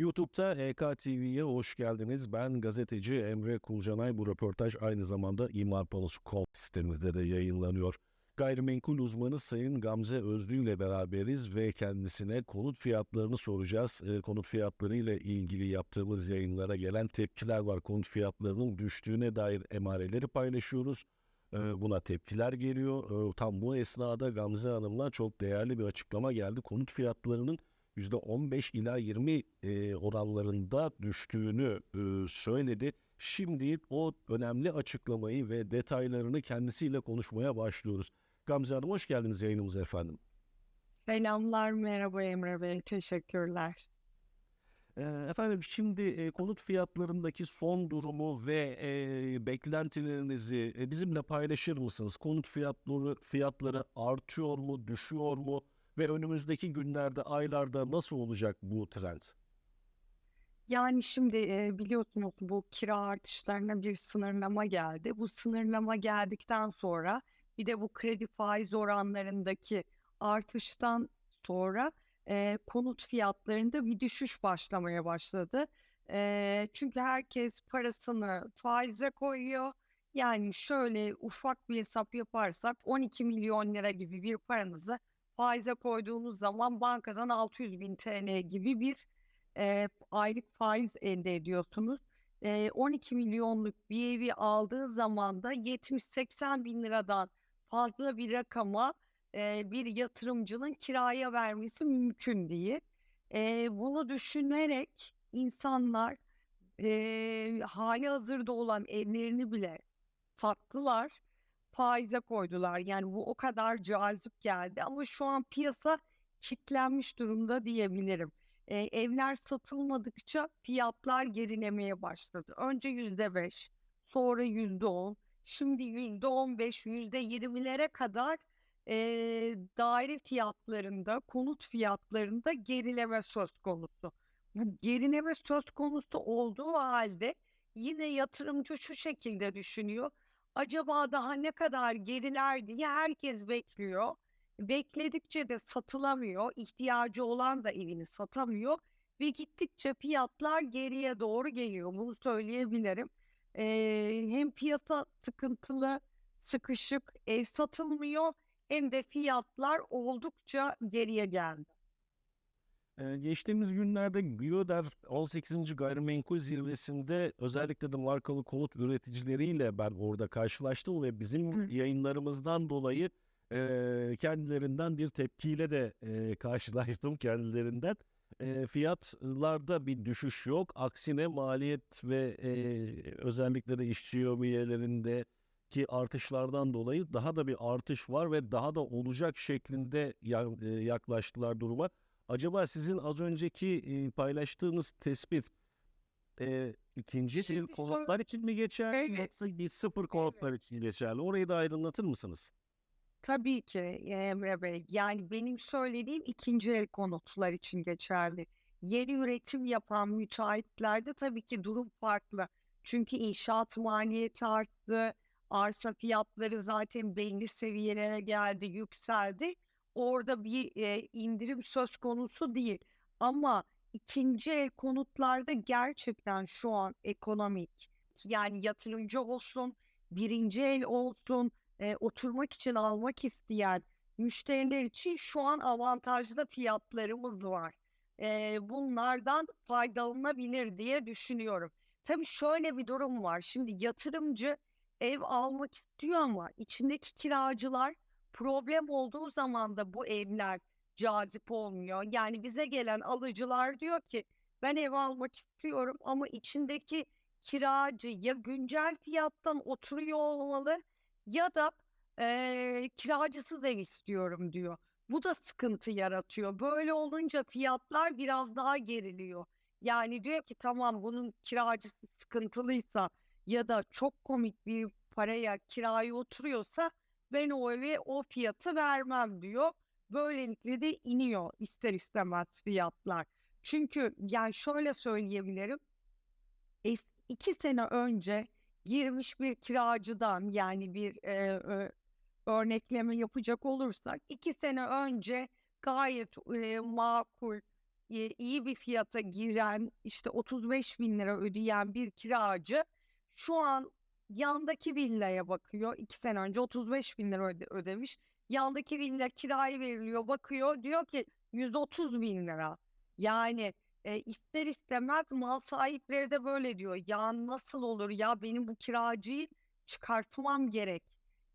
YouTube'da EK TV'ye hoş geldiniz. Ben gazeteci Emre Kulcanay. Bu röportaj aynı zamanda İmar Panosu.com sitemizde de yayınlanıyor. Gayrimenkul uzmanı Sayın Gamze Özlü ile beraberiz ve kendisine konut fiyatlarını soracağız. E, konut fiyatları ile ilgili yaptığımız yayınlara gelen tepkiler var. Konut fiyatlarının düştüğüne dair emareleri paylaşıyoruz. E, buna tepkiler geliyor. E, tam bu esnada Gamze Hanım'la çok değerli bir açıklama geldi. Konut fiyatlarının %15 ila 20 e, oranlarında düştüğünü e, söyledi. Şimdi o önemli açıklamayı ve detaylarını kendisiyle konuşmaya başlıyoruz. Gamze Hanım hoş geldiniz yayınımıza efendim. Selamlar, merhaba Emre Bey, teşekkürler. E, efendim şimdi e, konut fiyatlarındaki son durumu ve e, beklentilerinizi e, bizimle paylaşır mısınız? Konut fiyatları fiyatları artıyor mu, düşüyor mu ve önümüzdeki günlerde, aylarda nasıl olacak bu trend? Yani şimdi e, biliyorsunuz bu kira artışlarına bir sınırlama geldi. Bu sınırlama geldikten sonra bir de bu kredi faiz oranlarındaki artıştan sonra e, konut fiyatlarında bir düşüş başlamaya başladı. E, çünkü herkes parasını faize koyuyor. Yani şöyle ufak bir hesap yaparsak 12 milyon lira gibi bir paranızı faize koyduğunuz zaman bankadan 600 bin TL gibi bir e, aylık faiz elde ediyorsunuz. E, 12 milyonluk bir evi aldığı zaman da 70-80 bin liradan fazla bir rakama e, bir yatırımcının kiraya vermesi mümkün değil. E, bunu düşünerek insanlar e, hali hazırda olan evlerini bile sattılar, faize koydular. Yani bu o kadar cazip geldi ama şu an piyasa kilitlenmiş durumda diyebilirim. E, evler satılmadıkça fiyatlar gerilemeye başladı. Önce yüzde beş, sonra yüzde on, şimdi yüzde on beş, yüzde yirmilere kadar e, daire fiyatlarında, konut fiyatlarında gerileme söz konusu. Bu gerileme söz konusu olduğu halde yine yatırımcı şu şekilde düşünüyor. Acaba daha ne kadar geriler diye herkes bekliyor. Bekledikçe de satılamıyor. İhtiyacı olan da evini satamıyor. Ve gittikçe fiyatlar geriye doğru geliyor. Bunu söyleyebilirim. Ee, hem piyasa sıkıntılı, sıkışık, ev satılmıyor hem de fiyatlar oldukça geriye geldi. Ee, geçtiğimiz günlerde Güyoder 18. Gayrimenkul Zirvesi'nde özellikle de markalı konut üreticileriyle ben orada karşılaştım ve bizim yayınlarımızdan dolayı e, kendilerinden bir tepkiyle de e, karşılaştım kendilerinden. E, fiyatlarda bir düşüş yok. Aksine maliyet ve e, özellikle de işçi üyelerindeki artışlardan dolayı daha da bir artış var ve daha da olacak şeklinde ya- yaklaştılar duruma. Acaba sizin az önceki e, paylaştığınız tespit e, ikinci Şimdi el konutlar için mi geçerli Evet. yoksa sıfır konutlar için geçerli? Orayı da aydınlatır mısınız? Tabii ki Emre Bey. Yani benim söylediğim ikinci el konutlar için geçerli. Yeni üretim yapan müteahhitlerde tabii ki durum farklı. Çünkü inşaat maliyeti arttı, arsa fiyatları zaten belli seviyelere geldi, yükseldi. Orada bir e, indirim söz konusu değil. Ama ikinci el konutlarda gerçekten şu an ekonomik, yani yatırımcı olsun, birinci el olsun, e, oturmak için almak isteyen müşteriler için şu an avantajlı fiyatlarımız var. E, bunlardan faydalanabilir diye düşünüyorum. Tabii şöyle bir durum var. Şimdi yatırımcı ev almak istiyor ama içindeki kiracılar problem olduğu zaman da bu evler cazip olmuyor. Yani bize gelen alıcılar diyor ki ben ev almak istiyorum ama içindeki kiracı ya güncel fiyattan oturuyor olmalı ya da eee, kiracısız ev istiyorum diyor. Bu da sıkıntı yaratıyor. Böyle olunca fiyatlar biraz daha geriliyor. Yani diyor ki tamam bunun kiracısı sıkıntılıysa ya da çok komik bir paraya kiraya oturuyorsa ben o eve o fiyatı vermem diyor. Böylelikle de iniyor ister istemez fiyatlar. Çünkü yani şöyle söyleyebilirim. İki sene önce girmiş bir kiracıdan yani bir e, e, örnekleme yapacak olursak iki sene önce gayet e, makul e, iyi bir fiyata giren işte 35 bin lira ödeyen bir kiracı şu an yandaki villaya bakıyor. iki sene önce 35 bin lira öde- ödemiş. Yandaki villa kiraya veriliyor bakıyor diyor ki 130 bin lira. Yani e, ister istemez mal sahipleri de böyle diyor. Ya nasıl olur ya benim bu kiracıyı çıkartmam gerek.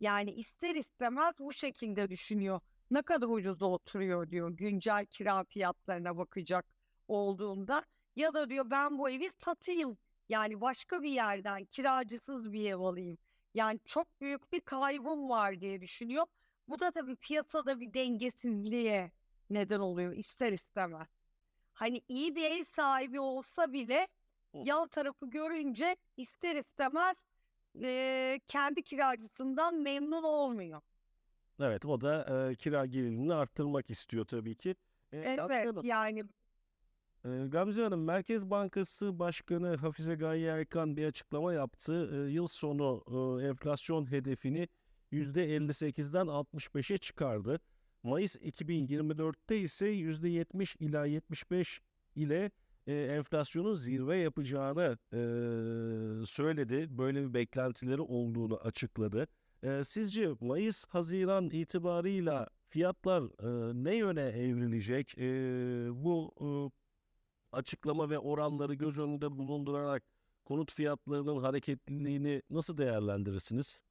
Yani ister istemez bu şekilde düşünüyor. Ne kadar ucuza oturuyor diyor güncel kira fiyatlarına bakacak olduğunda. Ya da diyor ben bu evi satayım. Yani başka bir yerden kiracısız bir ev alayım. Yani çok büyük bir kaybım var diye düşünüyor. Bu da tabii piyasada bir dengesizliğe neden oluyor ister istemez. Hani iyi bir ev sahibi olsa bile yan tarafı görünce ister istemez eee, kendi kiracısından memnun olmuyor. Evet o da e, kira gelirini arttırmak istiyor tabii ki. E, Evet yani Gamze Hanım, Merkez Bankası Başkanı Hafize Gaye Erkan bir açıklama yaptı. Yıl sonu enflasyon hedefini %58'den 65'e çıkardı. Mayıs 2024'te ise %70 ila 75 ile enflasyonun zirve yapacağını söyledi. Böyle bir beklentileri olduğunu açıkladı. Sizce Mayıs-Haziran itibarıyla fiyatlar ne yöne evrilecek? Bu açıklama ve oranları göz önünde bulundurarak konut fiyatlarının hareketliliğini nasıl değerlendirirsiniz?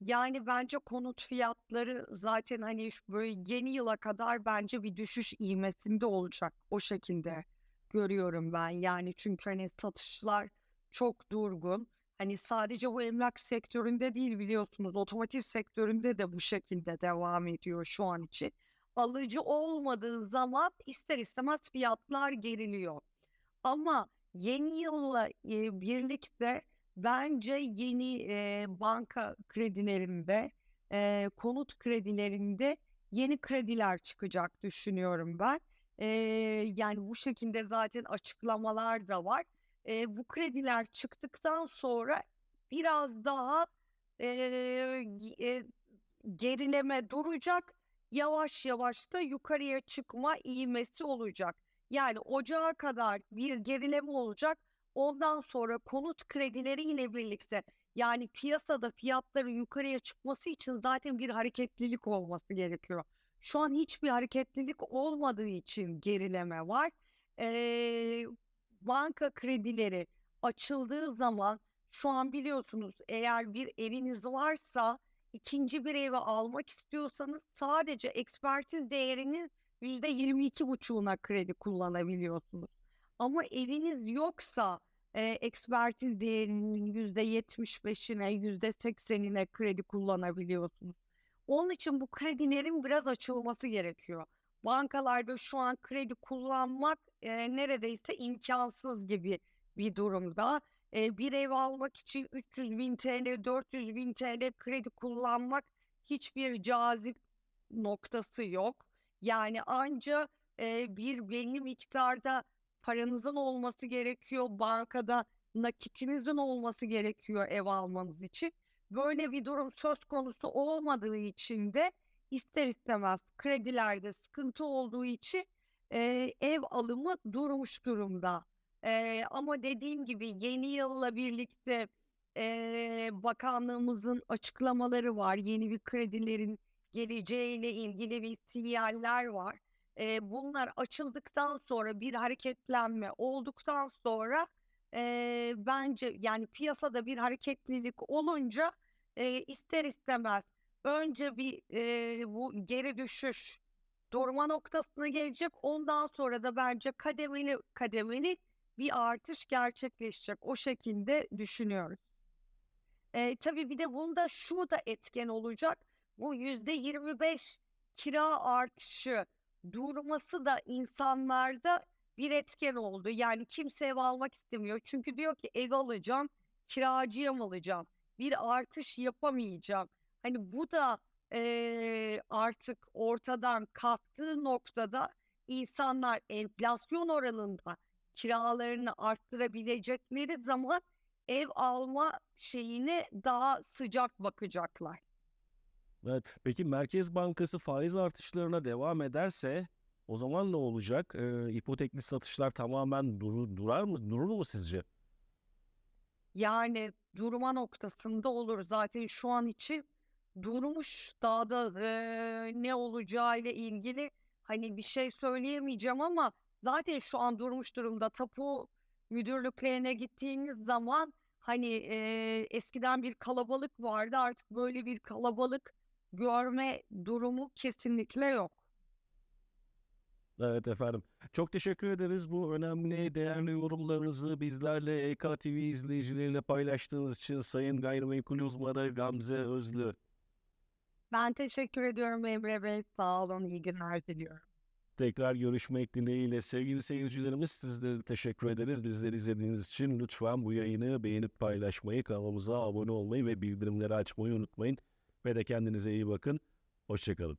Yani bence konut fiyatları zaten hani böyle yeni yıla kadar bence bir düşüş ivmesinde olacak. O şekilde görüyorum ben. Yani çünkü hani satışlar çok durgun. Hani sadece bu emlak sektöründe değil biliyorsunuz otomotiv sektöründe de bu şekilde devam ediyor şu an için. Alıcı olmadığı zaman ister istemez fiyatlar geriliyor. Ama yeni yılla e, birlikte bence yeni e, banka kredilerinde, e, konut kredilerinde yeni krediler çıkacak düşünüyorum ben. E, yani bu şekilde zaten açıklamalar da var. E, bu krediler çıktıktan sonra biraz daha e, e, gerileme duracak. Yavaş yavaş da yukarıya çıkma ivmesi olacak. Yani ocağa kadar bir gerileme olacak. Ondan sonra konut kredileriyle birlikte yani piyasada fiyatların yukarıya çıkması için zaten bir hareketlilik olması gerekiyor. Şu an hiçbir hareketlilik olmadığı için gerileme var. Ee, banka kredileri açıldığı zaman şu an biliyorsunuz eğer bir eviniz varsa ikinci bir evi almak istiyorsanız sadece ekspertiz değerinin %22,5'una kredi kullanabiliyorsunuz. Ama eviniz yoksa e, ekspertiz değerinin %75'ine, %80'ine kredi kullanabiliyorsunuz. Onun için bu kredilerin biraz açılması gerekiyor. Bankalarda şu an kredi kullanmak e, neredeyse imkansız gibi bir durumda. E, bir ev almak için 300 bin TL, 400 bin TL kredi kullanmak hiçbir cazip noktası yok. Yani anca e, bir belli miktarda paranızın olması gerekiyor bankada nakitinizin olması gerekiyor ev almanız için. Böyle bir durum söz konusu olmadığı için de ister istemez kredilerde sıkıntı olduğu için e, ev alımı durmuş durumda. E, ama dediğim gibi yeni yılla birlikte e, bakanlığımızın açıklamaları var. Yeni bir kredilerin geleceğiyle ilgili bir sinyaller var. E, bunlar açıldıktan sonra bir hareketlenme olduktan sonra e, bence yani piyasada bir hareketlilik olunca e, ister istemez önce bir e, bu geri düşüş durma noktasına gelecek. Ondan sonra da bence kademeli kademeli bir artış gerçekleşecek. O şekilde düşünüyoruz. E, tabii bir de bunda şu da etken olacak. Bu yüzde 25 kira artışı durması da insanlarda bir etken oldu. Yani kimse ev almak istemiyor. Çünkü diyor ki ev alacağım, kiracıya mı alacağım? Bir artış yapamayacağım. Hani bu da eee, artık ortadan kalktığı noktada insanlar enflasyon oranında kiralarını arttırabilecekleri zaman ev alma şeyine daha sıcak bakacaklar. Evet. Peki Merkez Bankası faiz artışlarına devam ederse O zaman ne olacak? Ee, ipotekli satışlar tamamen durur, durar mı? Durur mu sizce? Yani durma noktasında olur. Zaten şu an için durmuş. Daha da eee, ne olacağıyla ilgili hani bir şey söyleyemeyeceğim ama zaten şu an durmuş durumda. Tapu müdürlüklerine gittiğiniz zaman hani eee, eskiden bir kalabalık vardı. Artık böyle bir kalabalık görme durumu kesinlikle yok. Evet efendim. Çok teşekkür ederiz bu önemli, değerli yorumlarınızı bizlerle EK TV izleyicileriyle paylaştığınız için Sayın Gayrimenkul Uzmanı Gamze Özlü. Ben teşekkür ediyorum Emre Bey. Sağ olun. İyi günler diliyorum. Tekrar görüşmek dileğiyle sevgili seyircilerimiz sizlere teşekkür ederiz. Bizleri izlediğiniz için lütfen bu yayını beğenip paylaşmayı, kanalımıza abone olmayı ve bildirimleri açmayı unutmayın. Ve de kendinize iyi bakın. Hoşçakalın.